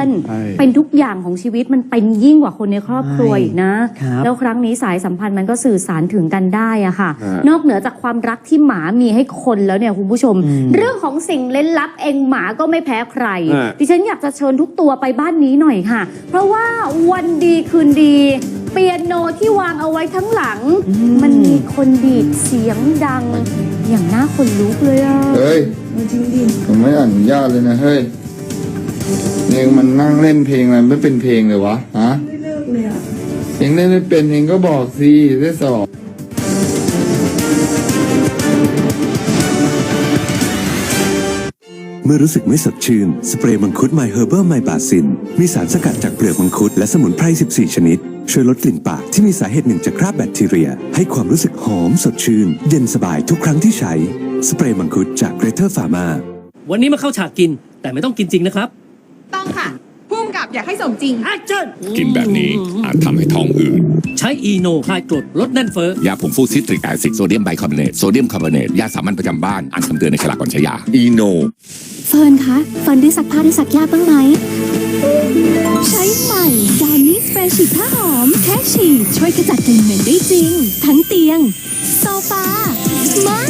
อนใช่เป็นทุกอย่างของชีวิตมันเป็นยิ่งกว่าคนในครอบครัวอีกนะ ครับแล้วครั้งนี้สายสัมพันธ์มันก็สื่อสารถึงกันได้อะค่ะ ฮะ นอกเหนือจากความรักที่หมามีให้คนแล้วเนี่ยคุณผู้ชมเรื่องของสิ่งเล่นลับเองหมาก็ไม่แพ้ใคร ฮะ ดิฉันอยากจะเชิญทุกตัวไปบ้านนี้หน่อยค่ะ เพราะว่าวันดีคืนดี เปียโนที่วางเอาไว้ทั้งหลัง มันมีคนดีดเสียงดัง อย่างน่าคนลุกเลยอะ เฮ้ยผมไม่อนุญาตเลยนะเฮ้ย เองมันนั่งเล่นเพลงอะไรไม่เป็นเพลงเลยวะฮะไม่เลิกเลยอะเองเล่นไม่เป็นเองก็บอกสิได้สอบเมื่อรู้สึกไม่สดชื่น สเปรย์มังคุดไมเฮอร์เบอร์ไมบาซิน มีสารสกัดจากเปลือกมังคุดและสมุนไพร 14 ชนิด ช่วยลดกลิ่นปากที่มีสาเหตุหนึ่งจากคราบแบคทีเรีย ให้ความรู้สึกหอมสดชื่น เย็นสบายทุกครั้งที่ใช้ สเปรย์มังคุดจากเกรเทอร์ฟาร์มาวันนี้มาเข้าฉากกินแต่ไม่ต้องกินจริงนะครับ ต้องค่ะพุ่มกับอยากให้สมจริง Action กินแบบนี้อาจทำให้ท้องอืดใช้อีโนคลายกรดลดแน่นเฟ้อ ยาผงฟูซิตริกแอซิดโซเดียมไบคาร์บอเนตโซเดียมคาร์บอเนตยาสามัญประจำบ้านอ่านคำเตือนในฉลากก่อนใช้ยาอีโน เฟิร์นคะเฟิร์นได้ซักผ้าได้ซักยากบ้างไหม ใช้ใหม่ดานิสเปรย์ฉีดผ้าหอม แค่ฉีดช่วยขจัดกลิ่นเหม็นได้จริง ทั้งเตียง โซฟาม่านห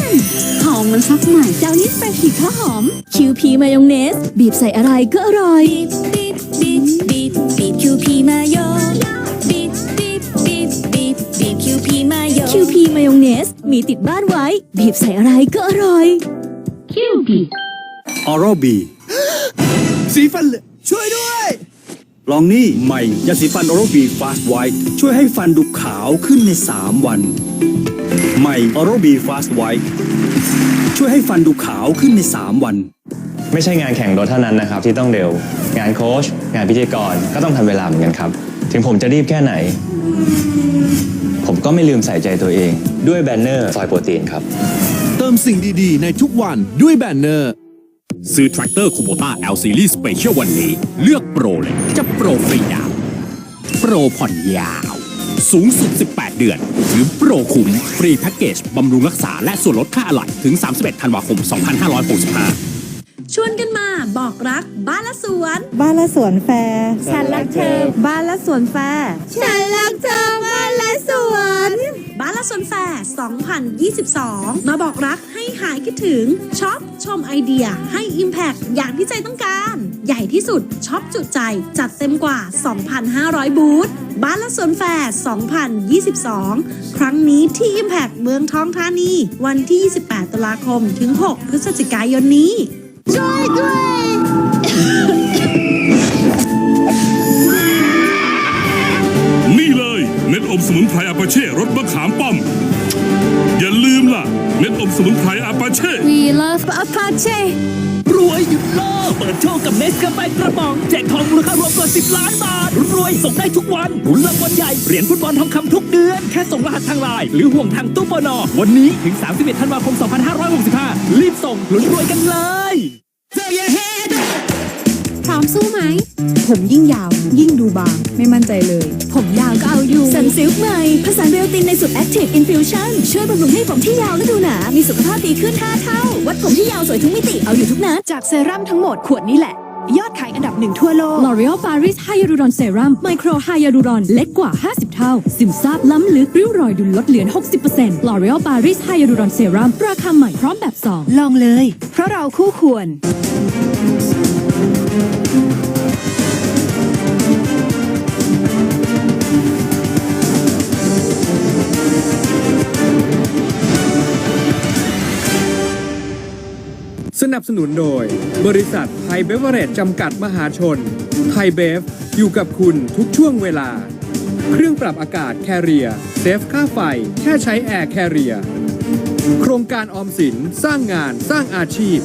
อมเหมันซักใหม่ดานิสเปรย์ฉีดผ้าหอม คิวพีมายองเนส บีบใส่อะไรก็อร่อยบีบบีบบีบบีบคิวพีมายองบีบบีบบีบบีบบีบคิวพีมายองคิวพีมายองเนส มีติดบ้านไว้ บีบใส่อะไรก็อร่อย คิวพีออรัลบี สีฟันเหลช่วยด้วย ลองนี่ใหม่ยาสีฟันออรัลบีฟาสต์ไวท์ช่วยให้ฟันดูขาวขึ้นใน 3 วัน ใหม่ออรัลบีฟาสต์ไวท์ช่วยให้ฟันดูขาวขึ้นใน 3 วัน ไม่ใช่งานแข่งรถเท่านั้นนะครับที่ต้องเร็ว งานโค้ชงานพิธีกรก็ต้องทันเวลาเหมือนกันครับ ถึงผมจะรีบแค่ไหน ผมก็ไม่ลืมใส่ใจตัวเองด้วยแบนเนอร์ซอยโปรตีนครับ เติมสิ่งดีๆ ในทุกวันด้วยแบนเนอร์ ซื้อแทรกเตอร์คูโบต้า L Series Special วันนี้ เลือกโปรเลยจะโปรฟรีดาวน์โปรผ่อนยาว สูงสุด 18 เดือน หรือโปรคุ้มฟรีแพ็กเกจบำรุงรักษาและส่วนลดค่าอะไหล่ถึง 31 ธันวาคม 2565 ชวนกันมาบอกรักบ้านละสวน บ้านละสวนแฟร์ฉันรักเธอ บ้านละสวนแฟร์ฉันรักเธอบ้านละสวนบ้านละสวนแฟร์2022 มาบอกรักให้หายคิดถึงช็อปชมไอเดียให้ Impact อย่างที่ใจต้องการ ใหญ่ที่สุดช็อปจุใจจัดเต็มกว่า 2,500 บูธ บ้านละสวนแฟร์ 2022 ครั้งนี้ที่ Impact เมืองทองธานี วันที่ 28 ตุลาคมถึง 6 พฤศจิกายนนี้ช่วยด้วยนี่เลยเม็ดอมสมุนไพรอาปาเช่รสมะขามป้อม อย่าลืมล่ะเม็ดอมสมุนไพรอาปาเช่ We love Apache รวยหยุดโลก เปิดโชคกับเนสกาแฟกระป๋องแจกทองมูลค่ารวมกว่า 10 ล้านบาท รวยส่งได้ทุกวันรุนรางวัลใหญ่เหรียญฟุตบอลทองคำทุกเดือน แค่ส่งรหัสทางไลน์หรือห่วงทางตู้ปนอวันนี้ถึง 31 ธันวาคม 2565 รีบส่งลุ้นรวยกันเลยพร้ อมสู้ไหม ผมยิ่งยาว ยิ่งดูบาง ไม่มั่นใจเลย ผมยาวก็เอาอยู่สันซิลค์ใหม่ผสานเบลตินในสูตร Active Infusion ช่วยบำรุงให้ผมที่ยาวและดูหนา มีสุขภาพดีขึ้น 5 เท่า วัดผมที่ยาวสวยทุกมิติ เอาอยู่ทุกนัด จากเซรั่มทั้งหมดขวดนี้แหละ ยอดขายอันดับหนึ่งทั่วโลก L'Oreal Paris Hyaluron Serum Micro Hyaluron เล็กกว่า 50 เท่า ซึมซาบล้ำลึกริ้วรอยดูลดเหลือน 60% L'Oreal Paris Hyaluron Serum ราคาใหม่พร้อมแบบ 2 ลองเลย เพราะเราคู่ควร นับสนุนโดย บริษัทไทยเบเวอเรจจำกัดมหาชน ไทยเบฟ อยู่กับคุณทุกช่วงเวลา เครื่องปรับอากาศแคเรียเซฟค่าไฟ แค่ใช้แอร์แคเรียโครงการออมสินสร้างงานสร้างอาชีพ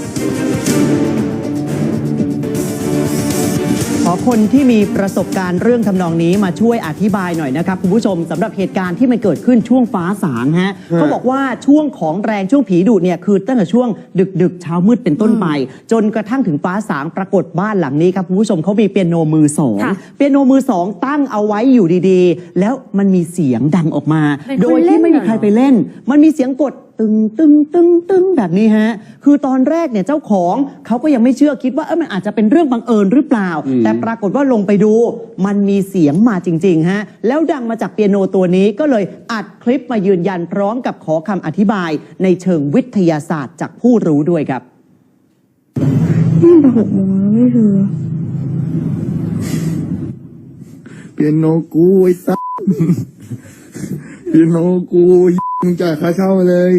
ขอคนที่มีประสบการณ์เรื่องทำนองนี้มาช่วยอธิบายหน่อยนะครับคุณผู้ชมสำหรับเหตุการณ์ที่มันเกิดขึ้นช่วงฟ้าสางฮะเขาบอกว่าช่วงของแรงช่วงผีดุเนี่ยคือตั้งแต่ช่วงดึกดึกๆเช้ามืดเป็นต้นไป จนกระทั่งถึงฟ้าสางปรากฏบ้านหลังนี้ครับคุณผู้ชมเขามีเปียโนมือสองค่ะเปียโนมือสองตั้งเอาไว้อยู่ดีๆ แล้วมันมีเสียงดังออกมาเป็นคนโดยที่ไม่มีใครเล่นเหรอไปเล่น มันมีเสียงกด ตึงตึงตึงตึงแบบนี้ฮะ คือตอนแรกเนี่ยเจ้าของเขาก็ยังไม่เชื่อคิดว่าเออมันอาจจะเป็นเรื่องบังเอิญหรือเปล่า แต่ปรากฏว่าลงไปดู มันมีเสียงมาจริงๆฮะแล้วดังมาจากเปียโนตัวนี้ก็เลยอัดคลิปมายืนยันพร้อมกับขอคำอธิบาย ในเชิงวิทยาศาสตร์จากผู้รู้ด้วยครับเปียโนกูไอ้สัสเปียโนกู มึงจ่ายค่าเช่ามาเลย